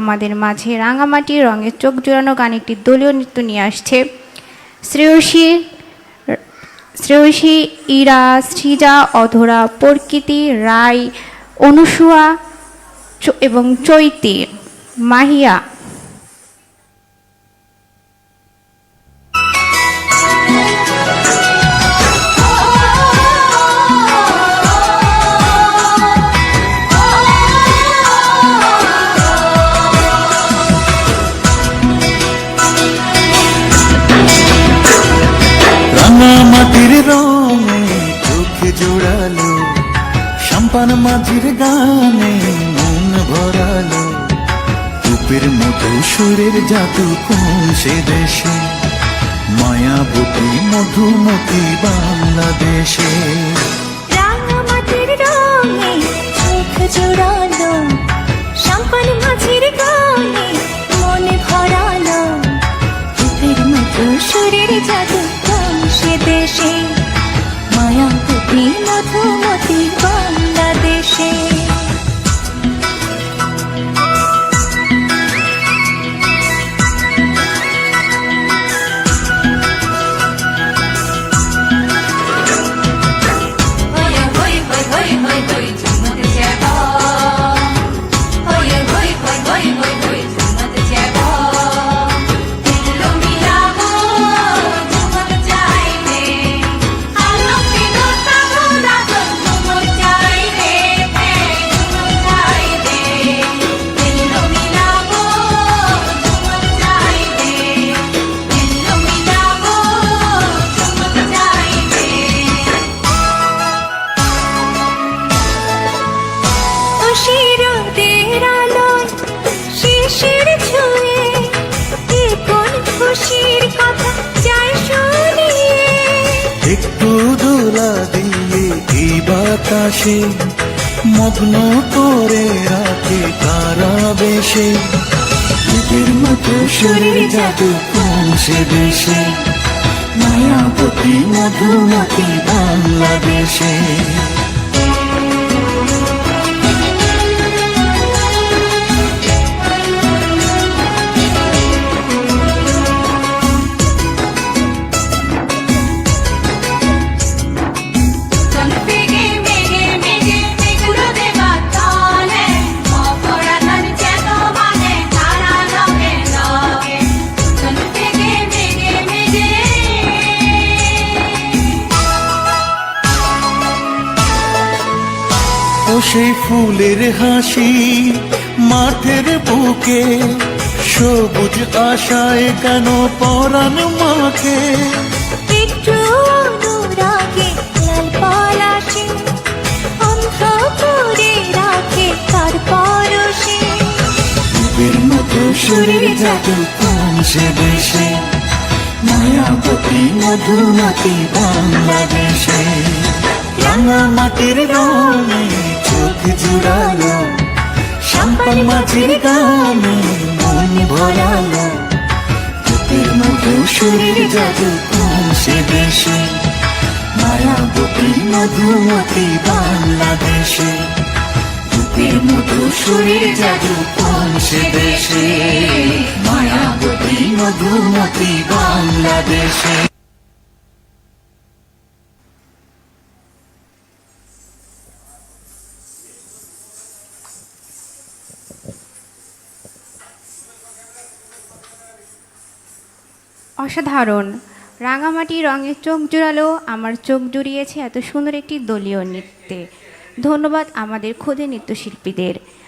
আমাদের মাঝে রাঙামাটি রঙের চোখ জোড়ানো গান একটি দলীয় নৃত্য নিয়ে আসছে। শ্রেয়সী শ্রেয়সী, ইরা, সৃজা, অধরা, প্রকৃতি, রায়, অনুসুয়া এবং চৈতি, মাহিয়া। জোড়ালো সম্পান মাঝির গানে মন ভরালো। রূপের মতো সুরের জাদু কোন সে দেশে? মায়াবতী মধুমতি বাংলাদেশে। জোড়ালো। সম্পন মাঝির ভরালো। সুরের জাদু সে দেশে? মায়াবতী দোলা দিয়ে এই বাতাসে, মগ্ন করে রাখে তারা বেশে। নিজের মতো শরীর জাদু পৌঁছে বেশে দেশে? মায়াবতী মধুমতি বাংলাদেশে। সেই ফুলের হাসি মাঠের বুকে সবুজ আশায় কেন পরাণ মাখে? শরীর জাদু সে দেশে মায়াবতী মধুমতি বাংলাদেশে। রাঙা মাটির রঙে জুড়ালো সম্পন মাঝির গানে মন ভরালো। রূপের মতো শরীর জাদু সে দেশে, মায়াবতী মধুমতি বাংলাদেশে। রূপের মতো শরীর জাদু সে দেশে মধুমতি বাংলাদেশে। অসাধারণ। রাঙামাটি রঙের চোখ জোড়ালো, আমার চোখ জুড়িয়েছে এত সুন্দর একটি দলীয় নৃত্যে। ধন্যবাদ আমাদের খোদে নৃত্যশিল্পীদের।